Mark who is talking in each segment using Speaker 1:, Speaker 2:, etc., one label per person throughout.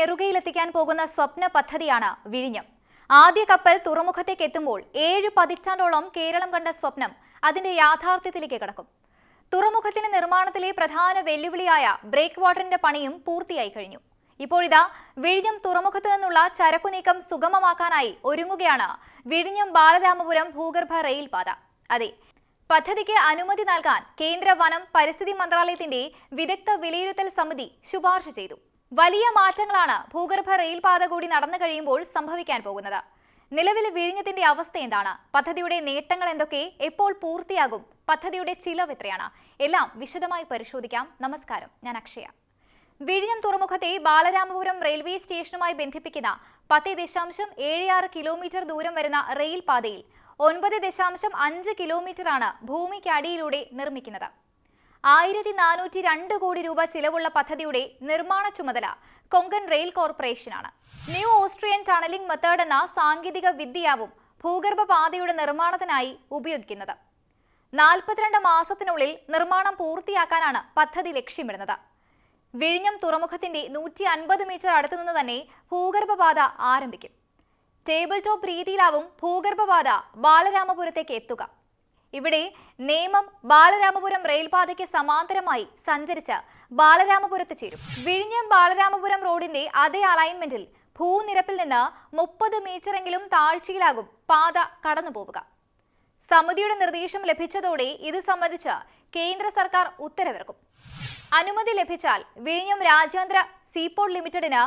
Speaker 1: നെറുകയിലെത്തിക്കാൻ പോകുന്ന സ്വപ്ന പദ്ധതിയാണ് വിഴിഞ്ഞം. ആദ്യ കപ്പൽ തുറമുഖത്തേക്ക് എത്തുമ്പോൾ ഏഴ് പതിറ്റാണ്ടോളം കേരളം കണ്ട സ്വപ്നം അതിന്റെ യാഥാർത്ഥ്യത്തിലേക്ക് കടക്കും. തുറമുഖത്തിന്റെ നിർമ്മാണത്തിലെ പ്രധാന വെല്ലുവിളിയായ ബ്രേക്ക് വാട്ടറിന്റെ പണിയും പൂർത്തിയായി കഴിഞ്ഞു. ഇപ്പോഴിതാ വിഴിഞ്ഞം തുറമുഖത്ത് നിന്നുള്ള ചരക്കു നീക്കം സുഗമമാക്കാനായി ഒരുങ്ങുകയാണ് വിഴിഞ്ഞം ബാലരാമപുരം ഭൂഗർഭ റെയിൽ പാത. അതെ പദ്ധതിക്ക് അനുമതി നൽകാൻ കേന്ദ്ര വനം പരിസ്ഥിതി മന്ത്രാലയത്തിന്റെ വിദഗ്ധ വിലയിരുത്തൽ സമിതി ശുപാർശ ചെയ്തു. വലിയ മാറ്റങ്ങളാണ് ഭൂഗർഭ റെയിൽപാത കൂടി നടന്നു കഴിയുമ്പോൾ സംഭവിക്കാൻ പോകുന്നത്. നിലവിൽ വിഴിഞ്ഞത്തിന്റെ അവസ്ഥ എന്താണ്? പദ്ധതിയുടെ നേട്ടങ്ങൾ എന്തൊക്കെ? എപ്പോൾ പൂർത്തിയാകും? പദ്ധതിയുടെ ചിലവ് എത്രയാണ്? എല്ലാം വിശദമായി പരിശോധിക്കാം. നമസ്കാരം. ഞാൻ അക്ഷയ. വിഴിഞ്ഞം തുറമുഖത്തെ ബാലരാമപുരം റെയിൽവേ സ്റ്റേഷനുമായി ബന്ധിപ്പിക്കുന്ന പത്ത് ദശാംശം ഏഴ് ആറ് കിലോമീറ്റർ ദൂരം വരുന്ന റെയിൽ പാതയിൽ ഒൻപത് ദശാംശം അഞ്ച് കിലോമീറ്ററാണ് ഭൂമിക്കടിയിലൂടെ നിർമ്മിക്കുന്നത്. ആയിരത്തി നാനൂറ്റി രണ്ട് കോടി രൂപ ചിലവുള്ള പദ്ധതിയുടെ നിർമ്മാണ ചുമതല കൊങ്കൺ റെയിൽ കോർപ്പറേഷനാണ്. ന്യൂ ഓസ്ട്രിയൻ ടണലിംഗ് മെത്തേഡ് എന്ന സാങ്കേതിക വിദ്യയാവും ഭൂഗർഭ പാതയുടെ നിർമ്മാണത്തിനായി ഉപയോഗിക്കുന്നത്. നാൽപ്പത്തിരണ്ട് മാസത്തിനുള്ളിൽ നിർമ്മാണം പൂർത്തിയാക്കാനാണ് പദ്ധതി ലക്ഷ്യമിടുന്നത്. വിഴിഞ്ഞം തുറമുഖത്തിന്റെ നൂറ്റി അൻപത് മീറ്റർ അടുത്തു നിന്ന് തന്നെ ഭൂഗർഭപാത ആരംഭിക്കും. ടേബിൾ ടോപ്പ് രീതിയിലാവും ഭൂഗർഭപാത ബാലരാമപുരത്തേക്ക് എത്തുക. ഇവിടെ നേമം ബാലരാമപുരം റെയിൽപാതയ്ക്ക് സമാന്തരമായി സഞ്ചരിച്ച ബാലരാമപുരത്ത് ചേരും. വിഴിഞ്ഞം ബാലരാമപുരം റോഡിന്റെ അതേ അലൈൻമെന്റിൽ ഭൂനിരപ്പിൽ നിന്ന് മുപ്പത് മീറ്ററെങ്കിലും താഴ്ചയിലാകും പാത കടന്നുപോവുക. സമിതിയുടെ നിർദ്ദേശം ലഭിച്ചതോടെ ഇത് സംബന്ധിച്ച് കേന്ദ്ര സർക്കാർ ഉത്തരവിറക്കും. അനുമതി ലഭിച്ചാൽ വിഴിഞ്ഞം രാജ്യാന്തര സീപോർട്ട് ലിമിറ്റഡിന്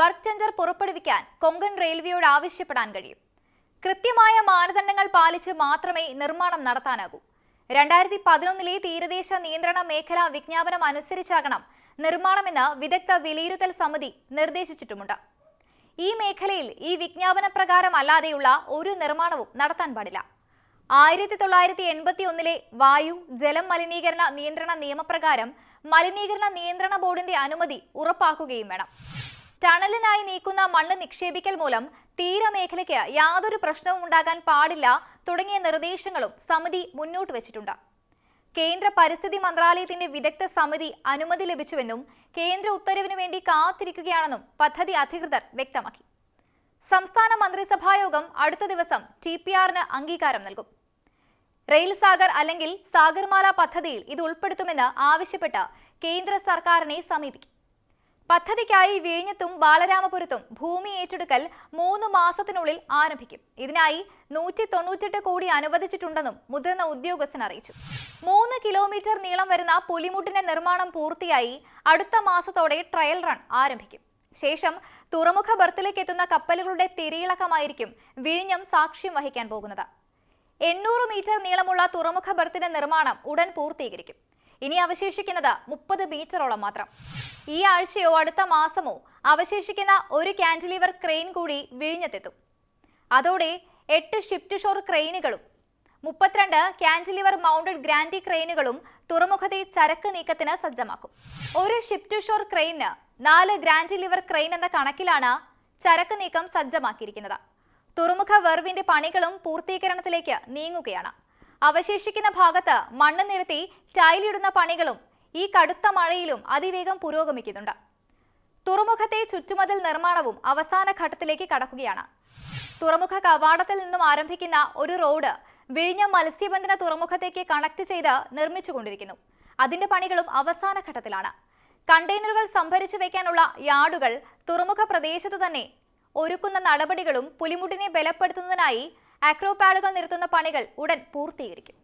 Speaker 1: വർക്ക് ടെൻഡർ പുറപ്പെടുവിക്കാൻ കൊങ്കൺ റെയിൽവേയോട് ആവശ്യപ്പെടാൻ കഴിയും. കൃത്യമായ മാനദണ്ഡങ്ങൾ പാലിച്ച് മാത്രമേ നിർമ്മാണം നടത്താനാകൂ. രണ്ടായിരത്തി പതിനൊന്നിലെ തീരദേശ നിയന്ത്രണ മേഖലാ വിജ്ഞാപനം അനുസരിച്ചാകണം നിർമ്മാണമെന്ന് വിദഗ്ധ വിലയിരുത്തൽ സമിതി നിർദ്ദേശിച്ചിട്ടുമുണ്ട്. ഈ മേഖലയിൽ ഈ വിജ്ഞാപന പ്രകാരം അല്ലാതെയുള്ള ഒരു നിർമ്മാണവും നടത്താൻ പാടില്ല. ആയിരത്തി തൊള്ളായിരത്തി എൺപത്തി ഒന്നിലെ വായു ജലം മലിനീകരണ നിയന്ത്രണ നിയമപ്രകാരം മലിനീകരണ നിയന്ത്രണ ബോർഡിന്റെ അനുമതി ഉറപ്പാക്കുകയും വേണം. ടണലിനായി നീക്കുന്ന മണ്ണ് നിക്ഷേപിക്കൽ മൂലം തീരമേഖലയ്ക്ക് യാതൊരു പ്രശ്നവും ഉണ്ടാകാൻ പാടില്ല തുടങ്ങിയ നിർദ്ദേശങ്ങളും സമിതി മുന്നോട്ട് വച്ചിട്ടുണ്ട്. കേന്ദ്ര പരിസ്ഥിതി മന്ത്രാലയത്തിന്റെ വിദഗ്ധ സമിതി അനുമതി ലഭിച്ചുവെന്നും കേന്ദ്ര ഉത്തരവിനു വേണ്ടി കാത്തിരിക്കുകയാണെന്നും പദ്ധതി അധികൃതർ വ്യക്തമാക്കി. സംസ്ഥാന മന്ത്രിസഭായോഗം അടുത്ത ദിവസം ടി പി ആറിന് അംഗീകാരം നൽകും. റെയിൽ സാഗർ അല്ലെങ്കിൽ സാഗർമാല പദ്ധതിയിൽ ഇത് ഉൾപ്പെടുത്തുമെന്ന് ആവശ്യപ്പെട്ട് കേന്ദ്ര സർക്കാരിനെ സമീപിക്കും. പദ്ധതിക്കായി വിഴിഞ്ഞത്തും ബാലരാമപുരത്തും ഭൂമി ഏറ്റെടുക്കൽ മൂന്ന് മാസത്തിനുള്ളിൽ ആരംഭിക്കും. ഇതിനായി നൂറ്റി തൊണ്ണൂറ്റെട്ട് കോടി അനുവദിച്ചിട്ടുണ്ടെന്നും മുതിർന്ന ഉദ്യോഗസ്ഥൻ അറിയിച്ചു. മൂന്ന് കിലോമീറ്റർ നീളം വരുന്ന പുലിമുട്ടിന്റെ നിർമ്മാണം പൂർത്തിയായി അടുത്ത മാസത്തോടെ ട്രയൽ റൺ ആരംഭിക്കും. ശേഷം തുറമുഖ ബർത്തിലേക്ക് എത്തുന്ന കപ്പലുകളുടെ തിരയിളക്കമായിരിക്കും വിഴിഞ്ഞം സാക്ഷ്യം വഹിക്കാൻ പോകുന്നത്. എണ്ണൂറ് മീറ്റർ നീളമുള്ള തുറമുഖ ബർത്തിന്റെ നിർമ്മാണം ഉടൻ പൂർത്തീകരിക്കും. ഇനി അവശേഷിക്കുന്നത് മുപ്പത് മീറ്ററോളം മാത്രം. ഈ ആഴ്ചയോ അടുത്ത മാസമോ അവശേഷിക്കുന്ന ഒരു കാൻഡിലിവർ ക്രെയിൻ കൂടി വിഴിഞ്ഞത്തെത്തും. അതോടെ എട്ട് ഷിഫ്റ്റ് ഷോർ ക്രെയിനുകളും മുപ്പത്തിരണ്ട് കാൻഡിലിവർ മൗണ്ടഡ് ഗ്രാൻഡി ക്രെയിനുകളും തുറമുഖത്തെ ചരക്ക് നീക്കത്തിന് സജ്ജമാക്കും. ഒരു ഷിഫ്റ്റ് ഷോർ ക്രെയിന് നാല് ഗ്രാൻഡിലിവർ ക്രെയിൻ എന്ന കണക്കിലാണ് ചരക്ക് നീക്കം സജ്ജമാക്കിയിരിക്കുന്നത്. തുറമുഖ വെർവിന്റെ പണികളും പൂർത്തീകരണത്തിലേക്ക് നീങ്ങുകയാണ്. അവശേഷിക്കുന്ന ഭാഗത്ത് മണ്ണ് നിരത്തി ടൈലിടുന്ന പണികളും ഈ കടുത്ത മഴയിലും അതിവേഗം പുരോഗമിക്കുന്നുണ്ട്. തുറമുഖത്തെ ചുറ്റുമതിൽ നിർമ്മാണവും അവസാന ഘട്ടത്തിലേക്ക് കടക്കുകയാണ്. തുറമുഖ കവാടത്തിൽ നിന്നും ആരംഭിക്കുന്ന ഒരു റോഡ് വിഴിഞ്ഞ മത്സ്യബന്ധന തുറമുഖത്തേക്ക് കണക്ട് ചെയ്ത് നിർമ്മിച്ചുകൊണ്ടിരിക്കുന്നു. അതിന്റെ പണികളും അവസാന ഘട്ടത്തിലാണ്. കണ്ടെയ്നറുകൾ സംഭരിച്ചു വയ്ക്കാനുള്ള യാർഡുകൾ തുറമുഖ പ്രദേശത്തു തന്നെ ഒരുക്കുന്ന നടപടികളും പുലിമുട്ടിനെ ബലപ്പെടുത്തുന്നതിനായി അക്രോപാഡുകൾ നിരത്തുന്ന പണികൾ ഉടൻ പൂർത്തീകരിക്കും.